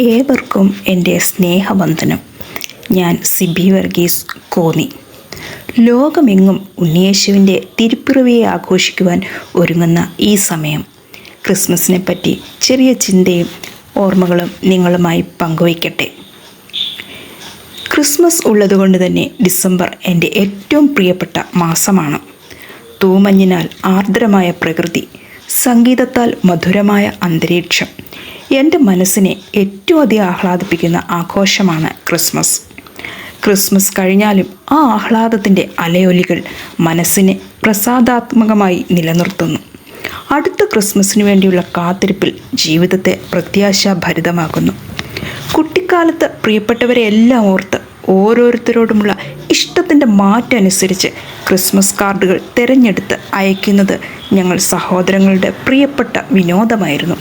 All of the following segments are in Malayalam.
ഏവർക്കും എന്റെ സ്നേഹവന്ദനം. ഞാൻ സിബി വർഗീസ് കോന്നി. ലോകമെങ്ങും ഉണ്ണിയേശുവിന്റെ തിരുപ്പിറവിയെ ആഘോഷിക്കുവാൻ ഒരുങ്ങുന്ന ഈ സമയം. ക്രിസ്മസിനെ പറ്റി ചെറിയ ചിന്തയും ഓർമ്മകളും നിങ്ങളുമായി പങ്കുവയ്ക്കട്ടെ. ക്രിസ്മസ് ഉള്ളതുകൊണ്ട് തന്നെ ഡിസംബർ എന്റെ ഏറ്റവും പ്രിയപ്പെട്ട മാസമാണ്. തൂമഞ്ഞിനാൽ ആർദ്രമായ പ്രകൃതി സംഗീതത്താൽ മധുരമായ അന്തരീക്ഷം എന്റെ മനസ്സിനെ ഏറ്റവും അധികം ആഹ്ലാദിപ്പിക്കുന്ന ആഘോഷമാണ് ക്രിസ്മസ്. ക്രിസ്മസ് കഴിഞ്ഞാലും ആ ആഹ്ലാദത്തിന്റെ അലയൊലികൾ മനസ്സിനെ പ്രസാദാത്മകമായി നിലനിർത്തുന്നു. അടുത്ത ക്രിസ്മസിന് വേണ്ടിയുള്ള കാത്തിരിപ്പിൽ ജീവിതത്തെ പ്രത്യാശാഭരിതമാക്കുന്നു. കുട്ടിക്കാലത്ത് പ്രിയപ്പെട്ടവരെ എല്ലാം ഓർത്ത് ഓരോരുത്തരോടുമുള്ള ഇഷ്ടത്തിന്റെ മാറ്റമനുസരിച്ച് ക്രിസ്മസ് കാർഡുകൾ തിരഞ്ഞെടുത്ത് അയക്കുന്നത് ഞങ്ങൾ സഹോദരങ്ങളുടെ പ്രിയപ്പെട്ട വിനോദമായിരുന്നു.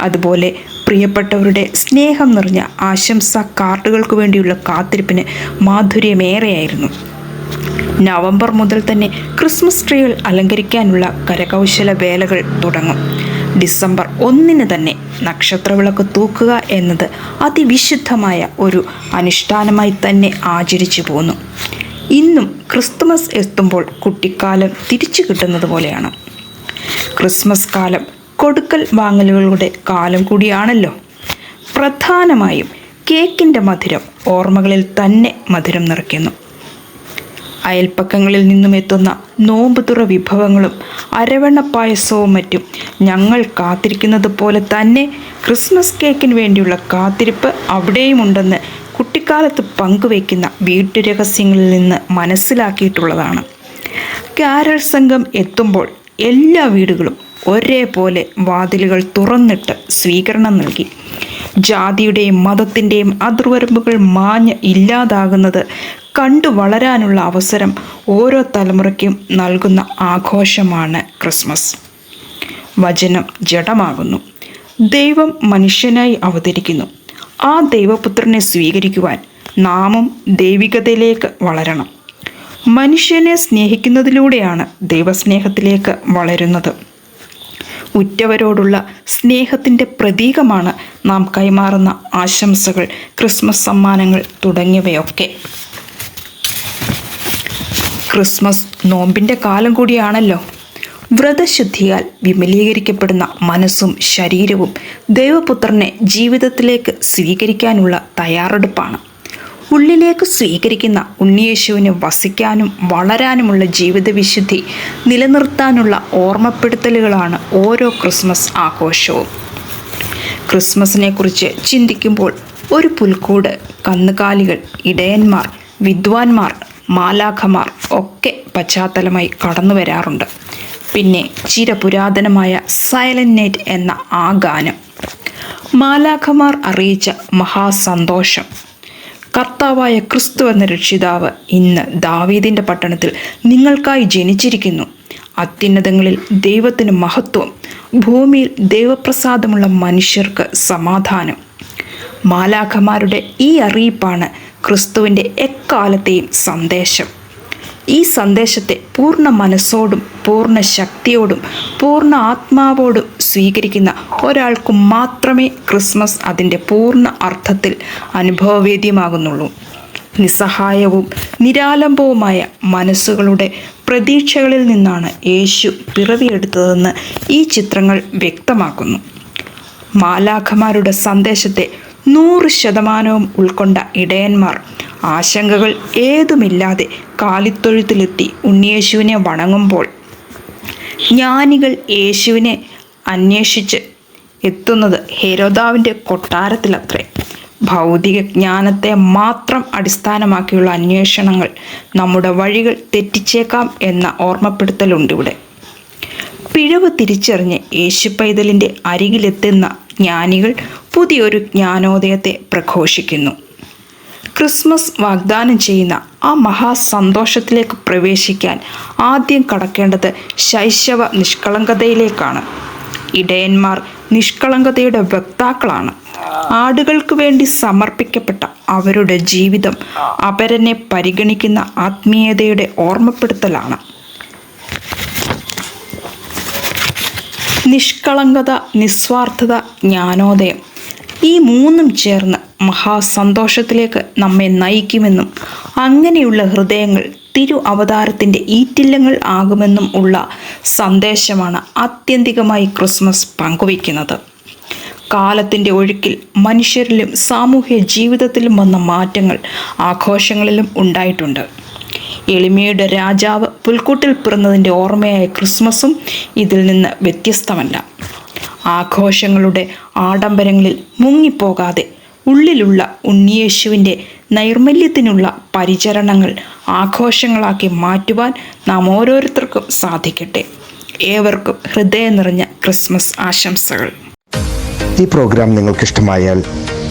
അതുപോലെ പ്രിയപ്പെട്ടവരുടെ സ്നേഹം നിറഞ്ഞ ആശംസ കാർഡുകൾക്ക് വേണ്ടിയുള്ള കാത്തിരിപ്പിന് മാധുര്യമേറെയായിരുന്നു. നവംബർ മുതൽ തന്നെ ക്രിസ്മസ് ട്രീകൾ അലങ്കരിക്കാനുള്ള കരകൗശല വേലകൾ തുടങ്ങും. ഡിസംബർ ഒന്നിന് തന്നെ നക്ഷത്രവിളക്ക് തൂക്കുക എന്നത് അതിവിശുദ്ധമായ ഒരു അനുഷ്ഠാനമായി തന്നെ ആചരിച്ചു പോന്നു. ഇന്നും ക്രിസ്തുമസ് എത്തുമ്പോൾ കുട്ടിക്കാലം തിരിച്ചു കിട്ടുന്നത് പോലെയാണ്. ക്രിസ്മസ് കാലം കൊടുക്കൽ വാങ്ങലുകളുടെ കാലം കൂടിയാണല്ലോ. പ്രധാനമായും കേക്കിന്റെ മധുരം ഓർമ്മകളിൽ തന്നെ മധുരം നിറയ്ക്കുന്നു. അയൽപ്പക്കങ്ങളിൽ നിന്നും എത്തുന്ന നോമ്പുതുറ വിഭവങ്ങളും അരവണ്ണ പായസവും മറ്റും ഞങ്ങൾ കാത്തിരിക്കുന്നത് പോലെ തന്നെ ക്രിസ്മസ് കേക്കിന് വേണ്ടിയുള്ള കാത്തിരിപ്പ് അവിടെയുമുണ്ടെന്ന് കുട്ടിക്കാലത്ത് പങ്കുവയ്ക്കുന്ന വീട്ടുരഹസ്യങ്ങളിൽ നിന്ന് മനസ്സിലാക്കിയിട്ടുള്ളതാണ്. കാരൽ സംഘം എത്തുമ്പോൾ എല്ലാ വീടുകളും ഒരേപോലെ വാതിലുകൾ തുറന്നിട്ട് സ്വീകരണം നൽകി. ജാതിയുടെയും മതത്തിന്റെയും അതിർവരമ്പുകൾ മാഞ്ഞ് ഇല്ലാതാകുന്നത് കണ്ടു വളരാനുള്ള അവസരം ഓരോ തലമുറയ്ക്കും നൽകുന്ന ആഘോഷമാണ് ക്രിസ്മസ്. വചനം ജഡമാകുന്നു. ദൈവം മനുഷ്യനായി അവതരിക്കുന്നു. ആ ദൈവപുത്രനെ സ്വീകരിക്കുവാൻ നാമം ദൈവികതയിലേക്ക് വളരണം. മനുഷ്യനെ സ്നേഹിക്കുന്നതിലൂടെയാണ് ദൈവസ്നേഹത്തിലേക്ക് വളരുന്നത്. ഉറ്റവരോടുള്ള സ്നേഹത്തിന്റെ പ്രതീകമാണ് നാം കൈമാറുന്ന ആശംസകൾ ക്രിസ്മസ് സമ്മാനങ്ങൾ തുടങ്ങിയവയൊക്കെ. ക്രിസ്മസ് നോമ്പിന്റെ കാലം കൂടിയാണല്ലോ. വ്രതശുദ്ധിയാൽ വിമലീകരിക്കപ്പെടുന്ന മനസ്സും ശരീരവും ദൈവപുത്രനെ ജീവിതത്തിലേക്ക് സ്വീകരിക്കാനുള്ള തയ്യാറെടുപ്പാണ്. ഉള്ളിലേക്ക് സ്വീകരിക്കുന്ന ഉണ്ണിയേശുവിന് വസിക്കാനും വളരാനുമുള്ള ജീവിത വിശുദ്ധി നിലനിർത്താനുള്ള ഓർമ്മപ്പെടുത്തലുകളാണ് ഓരോ ക്രിസ്മസ് ആഘോഷവും. ക്രിസ്മസിനെ കുറിച്ച് ചിന്തിക്കുമ്പോൾ ഒരു പുൽക്കൂട് കന്നുകാലികൾ ഇടയന്മാർ വിദ്വാൻമാർ മാലാഖമാർ ഒക്കെ പശ്ചാത്തലമായി കടന്നു വരാറുണ്ട്. പിന്നെ ചിരപുരാതനമായ സൈലന്റ് നൈറ്റ് എന്ന ആ ഗാനം. മാലാഖമാർ അറിയിച്ച മഹാസന്തോഷം കർത്താവായ ക്രിസ്തു എന്ന രക്ഷിതാവ് ഇന്ന് ദാവീദിന്റെ പട്ടണത്തിൽ നിങ്ങൾക്കായി ജനിച്ചിരിക്കുന്നു. അത്യുന്നതങ്ങളിൽ ദൈവത്തിന് മഹത്വം ഭൂമിയിൽ ദൈവപ്രസാദമുള്ള മനുഷ്യർക്ക് സമാധാനം. മാലാഖമാരുടെ ഈ അറിയിപ്പാണ് ക്രിസ്തുവിന്റെ എക്കാലത്തെയും സന്ദേശം. ഈ സന്ദേശത്തെ പൂർണ മനസ്സോടും പൂർണ ശക്തിയോടും പൂർണ ആത്മാവോടും സ്വീകരിക്കുന്ന ഒരാൾക്ക് മാത്രമേ ക്രിസ്മസ് അതിന്റെ പൂർണ അർത്ഥത്തിൽ അനുഭവവേദ്യമാകുന്നുള്ളൂ. നിസ്സഹായവും നിരാലംബവുമായ മനസ്സുകളുടെ പ്രതീക്ഷകളിൽ നിന്നാണ് യേശു പിറവിയെടുത്തതെന്ന് ഈ ചിത്രങ്ങൾ വ്യക്തമാക്കുന്നു. മാലാഖമാരുടെ സന്ദേശത്തെ നൂറ് ശതമാനവും ഉൾക്കൊണ്ട ഇടയന്മാർ ആശങ്കകൾ ഏതുമില്ലാതെ കാലിത്തൊഴുത്തിലെത്തി ഉണ്ണിയേശുവിനെ വണങ്ങുമ്പോൾ ജ്ഞാനികൾ യേശുവിനെ അന്വേഷിച്ച് എത്തുന്നത് ഹെരോദാവിന്റെ കൊട്ടാരത്തിലത്രേ. ഭൗതിക ജ്ഞാനത്തെ മാത്രം അടിസ്ഥാനമാക്കിയുള്ള അന്വേഷണങ്ങൾ നമ്മുടെ വഴികൾ തെറ്റിച്ചേക്കാം എന്ന ഓർമ്മപ്പെടുത്തലുണ്ട് ഇവിടെ. പിഴവ് തിരിച്ചറിഞ്ഞ് യേശു പൈതലിന്റെ അരികിലെത്തുന്ന ജ്ഞാനികൾ പുതിയൊരു ജ്ഞാനോദയത്തെ പ്രഘോഷിക്കുന്നു. ക്രിസ്മസ് വാഗ്ദാനം ചെയ്യുന്ന ആ മഹാസന്തോഷത്തിലേക്ക് പ്രവേശിക്കാൻ ആദ്യം കടക്കേണ്ടത് ശൈശവ നിഷ്കളങ്കതയിലേക്കാണ്. ഇടയന്മാർ നിഷ്കളങ്കതയുടെ വക്താക്കളാണ്. ആടുകൾക്ക് വേണ്ടി സമർപ്പിക്കപ്പെട്ട അവരുടെ ജീവിതം അപരനെ പരിഗണിക്കുന്ന ആത്മീയതയുടെ ഓർമ്മപ്പെടുത്തലാണ്. നിഷ്കളങ്കത നിസ്വാർത്ഥത ജ്ഞാനോദയം ഈ മൂന്നും ചേർന്ന് മഹാസന്തോഷത്തിലേക്ക് നമ്മെ നയിക്കുമെന്നും അങ്ങനെയുള്ള ഹൃദയങ്ങൾ തിരു അവതാരത്തിന്റെ ഈറ്റില്ലങ്ങൾ ആകുമെന്നും ഉള്ള സന്ദേശമാണ് ആത്യന്തികമായി ക്രിസ്മസ് പങ്കുവയ്ക്കുന്നത്. കാലത്തിന്റെ ഒഴുക്കിൽ മനുഷ്യരിലും സാമൂഹ്യ ജീവിതത്തിലും വന്ന മാറ്റങ്ങൾ ആഘോഷങ്ങളിലും ഉണ്ടായിട്ടുണ്ട്. എളിമയുടെ രാജാവ് പുൽക്കൂട്ടിൽ പിറന്നതിന്റെ ഓർമ്മയായ ക്രിസ്മസും ഇതിൽ നിന്ന് വ്യത്യസ്തമല്ല. ആഘോഷങ്ങളുടെ ആഡംബരങ്ങളിൽ മുങ്ങിപ്പോകാതെ ഉള്ളിലുള്ള ഉണ്ണിയേശുവിന്റെ നൈർമല്യത്തിനുള്ള പരിചരണങ്ങൾ ആഘോഷങ്ങളാക്കി മാറ്റുവാൻ നാം ഓരോരുത്തർക്കും സാധിക്കട്ടെ. ഏവർക്കും ഹൃദയം നിറഞ്ഞ ക്രിസ്മസ് ആശംസകൾ. ഈ പ്രോഗ്രാം നിങ്ങൾക്കിഷ്ടമായാൽ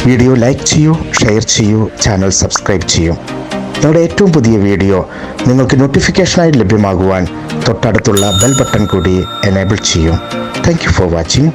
വീഡിയോ ലൈക്ക് ചെയ്യൂ ഷെയർ ചെയ്യൂ ചാനൽ സബ്സ്ക്രൈബ് ചെയ്യൂ. നമ്മുടെ ഏറ്റവും പുതിയ വീഡിയോ നിങ്ങൾക്ക് നോട്ടിഫിക്കേഷനായി ലഭ്യമാകുവാൻ തൊട്ടടുത്തുള്ള ബെൽ ബട്ടൺ കൂടി എനേബിൾ ചെയ്യൂ. Thank for watching